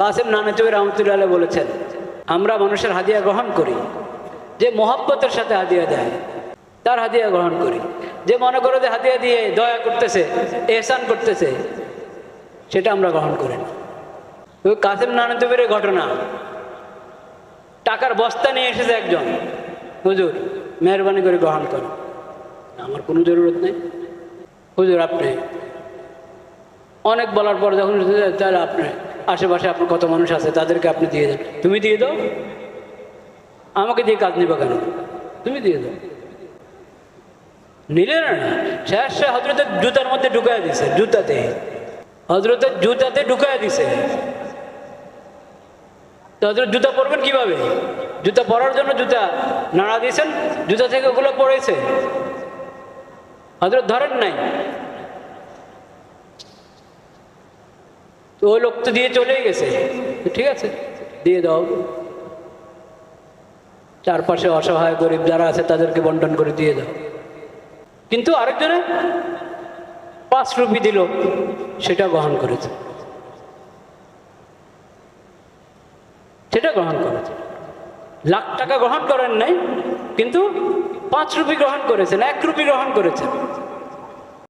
কাসেম নানাচুবি রহমতুল্লাহ বলেছেন, আমরা মানুষের হাদিয়া গ্রহণ করি, যে মোহাব্বতের সাথে হাদিয়া দেয়, তার হাদিয়া গ্রহণ করি। যে মনে করো যে হাদিয়া দিয়ে দয়া করতেছে, এহসান করতেছে, সেটা আমরা গ্রহণ করি না। ওই কাসেম নানাচুবির ঘটনা, টাকার বস্তা নিয়ে এসেছে একজন, হুজুর, মেহরবানি করে গ্রহণ করুন আমার কোনো জরুরত নেই। হুজুর, আপনি, অনেক বলার পর যখন তাহলে আপনি আশেপাশে আপনার কত মানুষ আছে, তাদেরকে আপনি দিয়ে দেন। তুমি দিয়ে দাও। আমাকে দিয়ে কাজ নিবে কেন? তুমি দিয়ে দাও। নিলে না শেষ হজরতের জুতার মধ্যে ঢুকায় দিছে, জুতাতে। হজরতের জুতাতে ঢুকায় দিছে। হজরত জুতা পরবেন কীভাবে? জুতা পরার জন্য জুতা নাড়া দিয়েছেন, জুতা থেকে ওগুলো পড়েছে হজরত ধরেন নাই। ওই লোক তো দিয়ে চলেই গেছে। ঠিক আছে, দিয়ে দাও। চারপাশে অসহায় গরিব যারা আছে, তাদেরকে বন্টন করে দিয়ে দাও। কিন্তু আরেকজনে পাঁচ রুপি দিল, সেটা গ্রহণ করেছে। সেটা গ্রহণ করেছে। লাখ টাকা গ্রহণ করেন নাই, কিন্তু পাঁচ রুপি গ্রহণ করেছেন, এক রুপি গ্রহণ করেছেন।